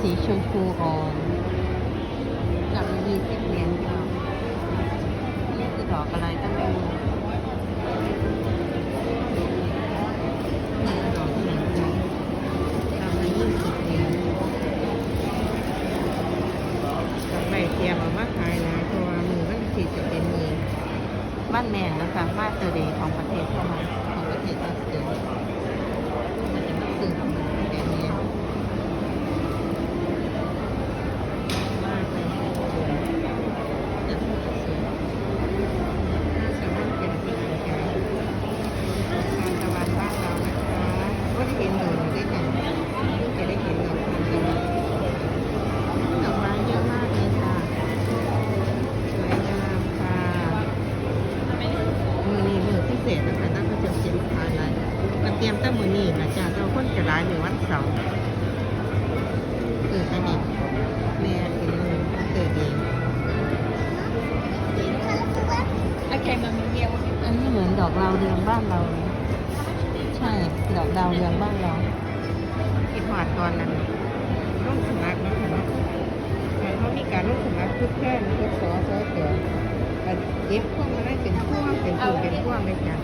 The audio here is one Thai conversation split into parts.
สีชมพูอ่อนกับมีสิบเหรียญค่ะนี่คือดอกอะไรตั้งไม่รู้นี่ดอกเหรียญค่ะดอกละยี่สิบเหรียญดอกใบเทียมเอามาขายนะเพราะว่ามือมันสีจะเป็นมือบ้านแม่นะคะมาเตอร์เดย์ของประเทศเข้ามาของประเทศออสเตรเลียมันจะมาซื้อของแบบนี้ มากเลยสวยจะพูดสวยน่าสามารถเป็นที่สนใจทานตะวันบ้านเรานะคะก็ได้เห็นหนูด้วยกันจะได้เห็นดอกทานตะวันดอกไม้เยอะมากเลยค่ะ สวยงามค่ะมือนี้มือพิเศษนะคะตั้งแต่จะเสียลูกค้าหลายก็ เตรียมตั้งมือนี้นะจ๊ะเราคนจะร้ายในวันเสาร์คืออันนี้แม่เป็นมือเกิดเอง Okay, Mummy, yeah, we'll อันนี้เหมือนดอกดาวเรืองบ้านเราเลยใช่ ดอกดาวเรืองบ้านเราคิดหอดตอนนั้นลูกสมัครนะคะเนาะแต่เขามีการลูกสมัครทุกแค่ทุกสอสอเสือแต่เย็บพวกมันได้เป็นพวงเป็นพวงเป็นพวงเลยจ้ะ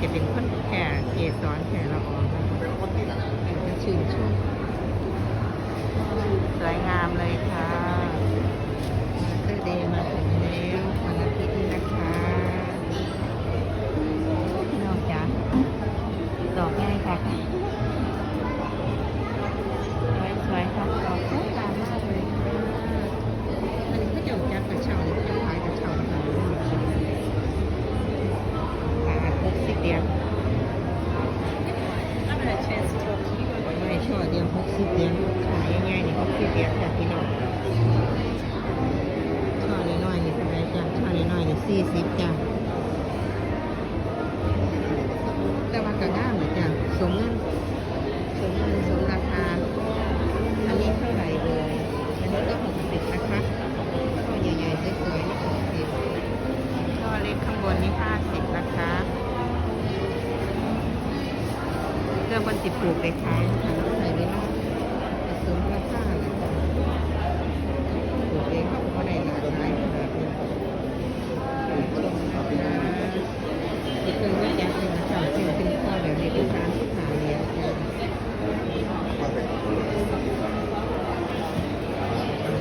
จะเป็นคนแก่เกสรแก่ละอองนะคะจะชื่นชมสวยงามเลยค่ะเตอร์เดย์มาถึงแล้ววันอาทิตย์นี้นะคะนอกจากดอกง่ายค่ะสวยๆค่ะดอกสวยงามมากเลยค่ะอันนี้ก็จะจัดกระเช้าหรือจะขายกระเช้านะคะขายหกสิบเดียว I haven't had a chance to talk to you. ไม่ช่อเดียวหกสิบเหรียญขายง่ายๆนี่หกสิบเหรียญค่ะพี่น้องช่อน้อยๆนี่เท่าไหรจ้ะช่อน้อยๆนี่สี่สิบจ้ะแต่ว่าก็ง่ามเหมือนจ้ะสมเงินสมเงินสมราคา อันนี้เท่าไหร่เลยอันนี้ก็หกสิบนะคะช่อใหญ่ๆสวยๆนี่หกสิบช่อเล็กข้างบนนี่ห้าสิบนะคะเรื่องคนติดปลูกไปขายนะคะ จะสมราคาเลยจ้ะปลูกเองเขาก็ได้หลากหลายขนาดนี้ชมนะคะที่เคยว่าจะเป็นสาวเป็นเป็นข้อแบบนี้เป็นร้านที่ขายเลี้ยงจ้ะ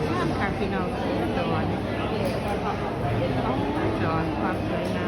งามค่ะพี่น้องสอนสอนความสวยง